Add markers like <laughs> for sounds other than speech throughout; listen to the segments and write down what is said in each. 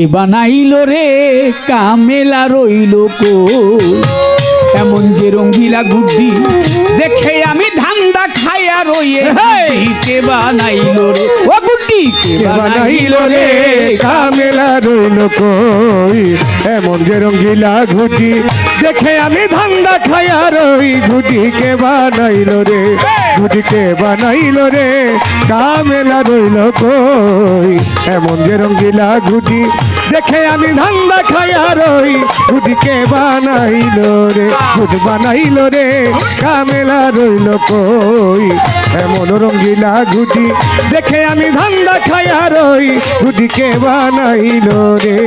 কে বানাইল রে? কামেলা রইল কো এমন যে রঙ্গিলা গুড্ডি দেখে আমি ধান্দা খাইয়া রইয়ে! কে বানাইল রে? ও গুড্ডি! কে কে বানাইল রে? কামেলা রইল কই? এমন যে রঙ্গিলা ঘুটি দেখে আমি ধান্দা খায়া রই ঘুটি কে বানাইল রে? ঘুটি কে বানাইল রে? কামেলা রইল কই? এমন যে রঙ্গিলা ঘুটি দেখে আমি ধান্দা খাই ওই বুধকে বানাইল রে বুধ বানাইল রে। কামেলা রইল কই, এমন রঙ্গিলা ঘুটি দেখে আমি ধান্দা খাই ওই বুধকে বানাইল রে।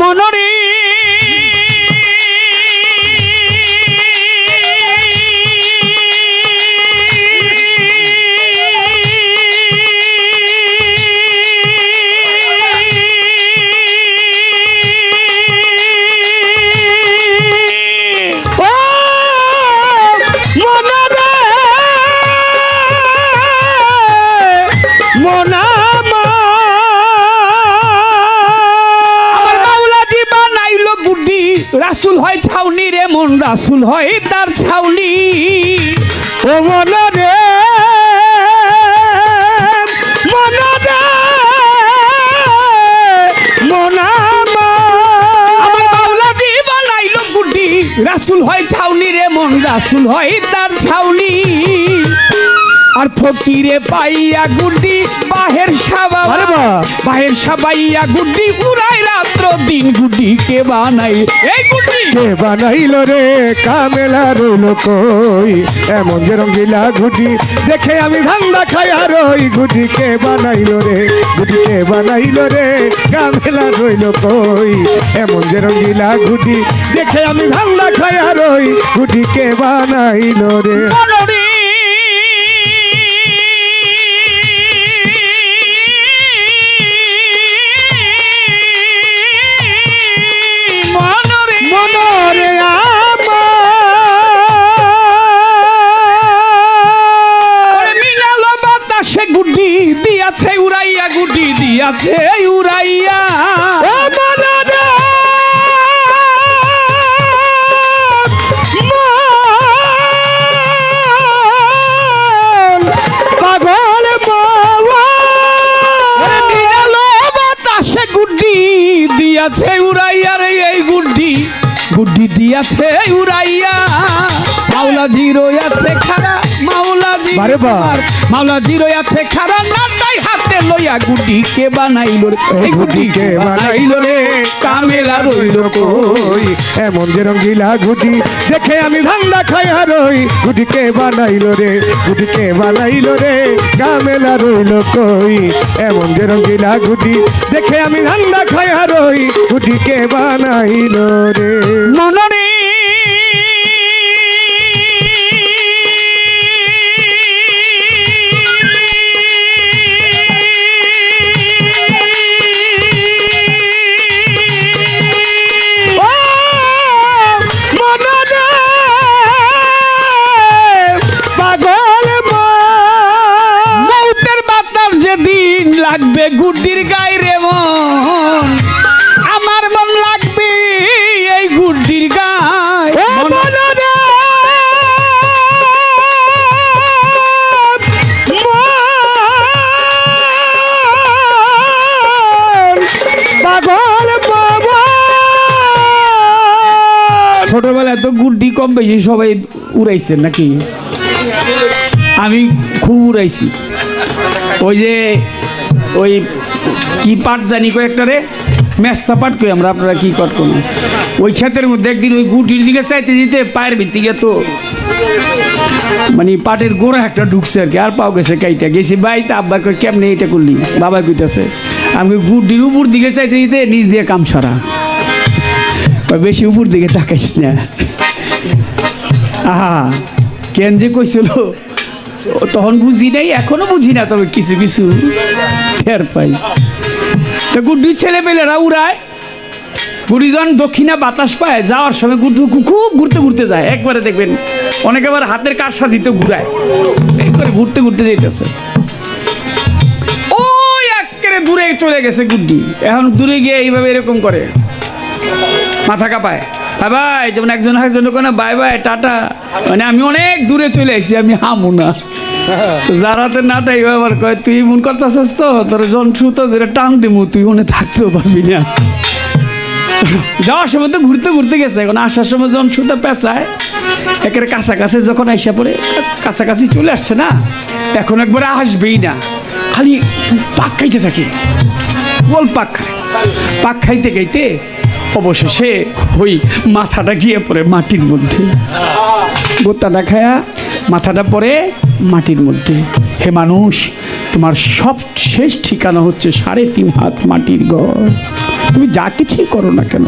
মনরে গুড্ডি। রাসুল হয় ছাউনি রে মন রাসুল হয় তার ছাউনি। ও মনারে মনারে মনামা আমার মাওলাজি বানাইলো গুড্ডি। রাসুল হয় ছাউনি রে মন রাসুল হয় তার ছাউনি। আর ফকিরে পাইয়া গুড্ডি বাহের সাবা আরে বাহ! বাহের সাবাইয়া গুড্ডি উড়াই রাত্র দিন গুড্ডি কে বানাই? এই গুড্ডি! কে বানাইল রে কামেলা রইল কই? এমন যে রঙ্গিলা ঘুটি দেখে আমি ধান্দা খায়া রই। ঘুটি কে বানাইল রে ঘুটি কে বানাইল রে কামেলা রইল কই? এমন যে রঙ্গিলা ঘুটি দেখে আমি ধান্দা খায়া রই। ঘুটি কে বানাইল রে? দিয়াছে উড়াইয়া রে এই গুড্ডি। গুড্ডি দিয়াছে মাওলা জিরো আছে খারা মাওলা জি বারে বা। মাওলা জিরো আছে খারা নাটাই হাতে লইয়া গুড্ডি কে বানাইলো রে। ঘুটিকে বানাইল রে। কামেলা রইল কই? এমন যে রঙ্গিলা ঘুটি দেখে আমি ধান্দা খাইয়া রই। ঘুটিকে বানাইল রে ঘুটিকে বানাইল রে। কামেলা রইল কই? এমন যে রঙ্গিলা ঘুটি দেখে আমি ধান্দা খাইয়া রই। ঘুটিকে বানাইল রে। মনরে গুড্ডি কম বেশি সবাই উড়াইছে নাকি? আমি খুব উড়াইছি। ওই যে, ওই কি পাট জানি কয়েকটা রে মেস্তা পাট কই আমরা, আপনারা কি কট করুন ওই ক্ষেতের মধ্যে একদিন ওই গুটির দিকে চাইতে দিতে পায়ের ভিত্তিকে তো মানে পাটের গোড়া একটা ঢুকছে আর কি, আর পাও গেছে কাইটা। গেছি বাই তা আব্বা কই কেমনে এটা করলি? বাবা কইতাছে, আমি গুটির উপর দিকে চাইতে দিতে নিজ দিয়ে কাম সারা বেশি উপর দিকে তাকাইস না। আহা, কেন যে কইছিল? তখন বুঝি নাই, এখনও বুঝি না তবে কিছু কিছু টের পাই। তো গুড্ডি ছেলে পেলেরা উড়ায়, গুড়িজন দক্ষিণা বাতাস পায়, যাওয়ার সময় গুড্ডু খুব ঘুরতে ঘুরতে যায়। একবারে দেখবেন, অনেকে আবার হাতের কাজ সাজিতে ঘুরায়। একবারে ঘুরতে ঘুরতে যেতেছে ওই একেবারে দূরে চলে গেছে গুড্ডি। এখন দূরে গিয়ে এইভাবে এরকম করে, মাথা কাঁপায়। হ্যাঁ ভাই, যেমন একজন একজন কোনো বাই বাই, টাটা। মানে আমি অনেক দূরে চলে আসছি আমি হামু না। যারাতে নাটাই আবার কয়, তুই মন করতেছিস তো? তোর জন্টু তো যেটা টান দিমু, তুই মনে থাকতেও পারবি না। যাওয়ার সময় তো ঘুরতে ঘুরতে গেছে, এখন আসার সময় যখন সুতা পেঁচায়, একের কাছাকাছি যখন আইসা পড়ে, কাছাকাছি চলে আসছে না, এখন একবারে আসবেই না, খালি পাক খাইতে থাকে বল পাক খায়। পাক খাইতে খাইতে অবশেষে ওই মাথাটা গিয়ে পড়ে মাটির মধ্যে। গোত্তাটা খায়া মাথাটা পড়ে মাটির মধ্যে। হে মানুষ, তোমার সব শেষ ঠিকানা হচ্ছে সাড়ে তিন হাত মাটির ঘর। তুমি যা কিছুই করো না কেন?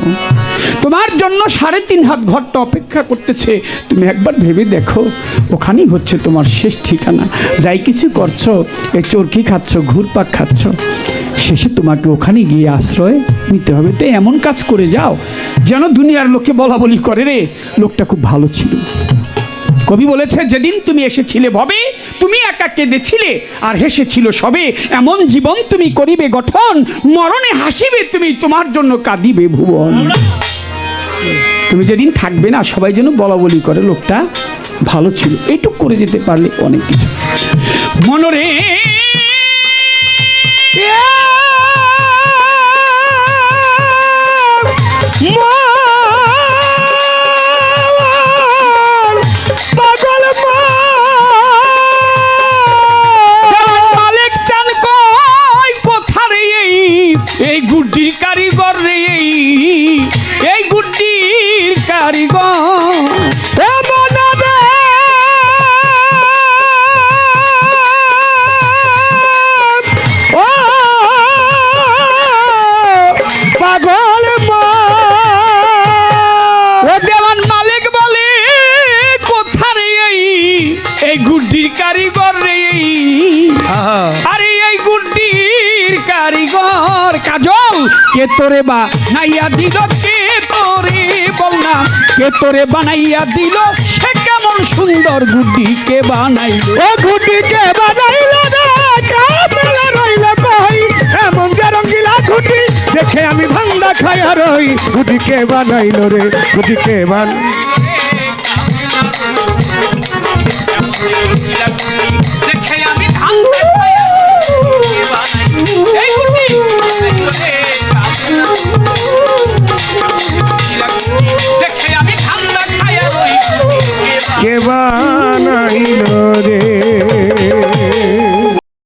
তোমার জন্য সাড়ে তিন হাত ঘরটা অপেক্ষা করতেছে। তুমি একবার ভেবে দেখো, ওখানেই হচ্ছে তোমার শেষ ঠিকানা। যাই কিছু করছ, এই চরকি খাচ্ছ, ঘুরপাক খাচ্ছ। শেষে <laughs> তোমাকে ওখানে গিয়ে আশ্রয় নিতে হবে। তাই এমন কাজ করে যাও, যেন দুনিয়ার লোকে বলা বলি করে রে, লোকটা খুব ভালো ছিল। কবি বলেছে, যেদিন তুমি এসেছিলে ভবে, তুমি একা কেঁদেছিলে, আর হেসেছিল সবে। এমন জীবন তুমি করিবে গঠন, মরণে হাসিবে তুমি, তোমার জন্য কাঁদিবে ভুবন। তুমি যেদিন থাকবে না, সবাই যেন বলা বলি করে, লোকটা ভালো ছিল। এইটুক করে যেতে পারলে অনেক কিছু। মনরে কারিগর কাজল, কে তোরে বা নাইয়া দিল, কে তোরে বল না কে তোরে বানাইয়া দিল? সে কেমন সুন্দর গুড্ডি কে বানাইলো ও যে রঙ্গিলা ঘুটি দেখে আমি ভাঙ্গা খায়া রই। ঘুটিকে বানাইল রে ঘুটিকে বান দেখে